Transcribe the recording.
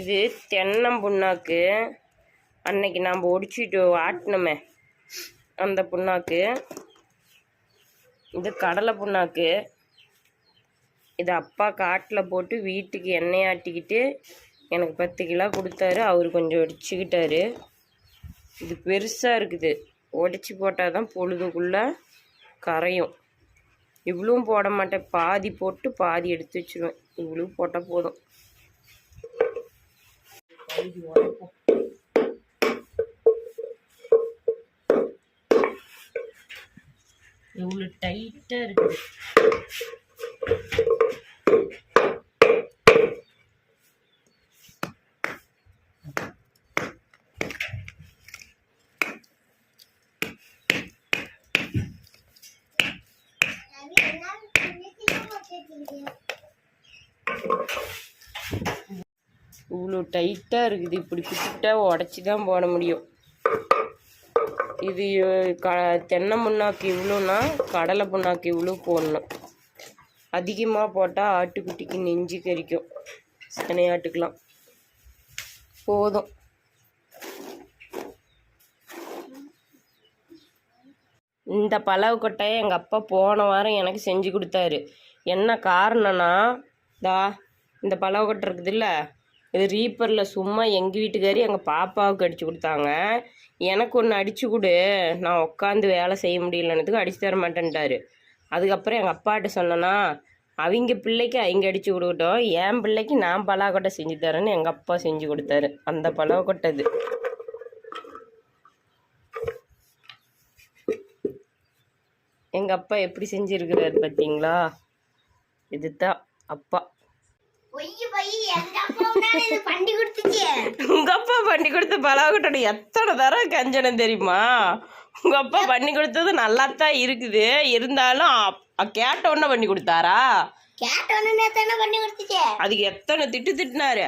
இது தென்னம்புண்ணாக்கு. அன்னைக்கு நாம் ஒடிச்சிட்டு ஆட்டினோமே அந்த புண்ணாக்கு. இது கடலை புண்ணாக்கு. இது அப்பா காட்டில் போட்டு வீட்டுக்கு எண்ணெய் ஆட்டிக்கிட்டு எனக்கு பத்து கிலோ கொடுத்தாரு. அவர் கொஞ்சம் ஒடிச்சுக்கிட்டாரு. இது பெருசாக இருக்குது. உடச்சி போட்டால் தான் பொழுதுக்குள்ளே கரையும். இவ்வளவும் போட மாட்டேன். பாதி போட்டு பாதி எடுத்து வச்சிருவேன். இவ்வளவு போட்டால் போதும். இவ்வளோ டைட்டாக இருக்குது இவ்வளோ டைட்டாக இருக்குது. இப்படி பிடிச்சிட்டா உடச்சி தான் போட முடியும். இது க தென்னை புண்ணாக்கு இவ்வளோனா கடலை புண்ணாக்கு இவ்வளோ போடணும். அதிகமாக போட்டால் ஆட்டுக்குட்டிக்கு நெஞ்சு கறிக்கும் சினையாட்டுக்கலாம் போதும். இந்த பலவு கொட்டையை எங்கள் அப்பா போன வாரம் எனக்கு செஞ்சு கொடுத்தாரு. என்ன காரணம்னா தா இந்த பலவு கொட்டை இருக்குதுல்ல இது ரீப்பரில் சும்மா எங்கள் வீட்டுக்காரி எங்கள் பாப்பாவுக்கு அடித்து கொடுத்தாங்க. எனக்கு ஒன்று அடித்து கொடு. நான் உட்காந்து வேலை செய்ய முடியலன்னதுக்கு அடித்து தர மாட்டேன்ட்டாரு. அதுக்கப்புறம் எங்கள் அப்பாட்ட சொன்னேன்னா அவங்க பிள்ளைக்கு அவங்க அடித்து கொடுக்கட்டும். என் பிள்ளைக்கு நான் பலாக்கொட்டை செஞ்சு தரேன்னு எங்கள் அப்பா செஞ்சு கொடுத்தாரு. அந்த பலாக்கொட்டை கொட்டை இது. எங்கள் அப்பா எப்படி செஞ்சுருக்கிறாரு பார்த்தீங்களா இதுதான் அப்பா. உங்க அப்பா பண்ணி கொடுத்த பலாக்கட்டோட எத்தனை தரம் கஞ்சனம் தெரியுமா? உங்க அப்பா பண்ணி கொடுத்தது நல்லாத்தான் இருக்குது. இருந்தாலும் கேட்ட உடனே பண்ணி கொடுத்தாரா? கேட்ட உடனே பண்ணி கொடுத்துச்சு? அதுக்கு எத்தனை திட்டு திட்டினாரு?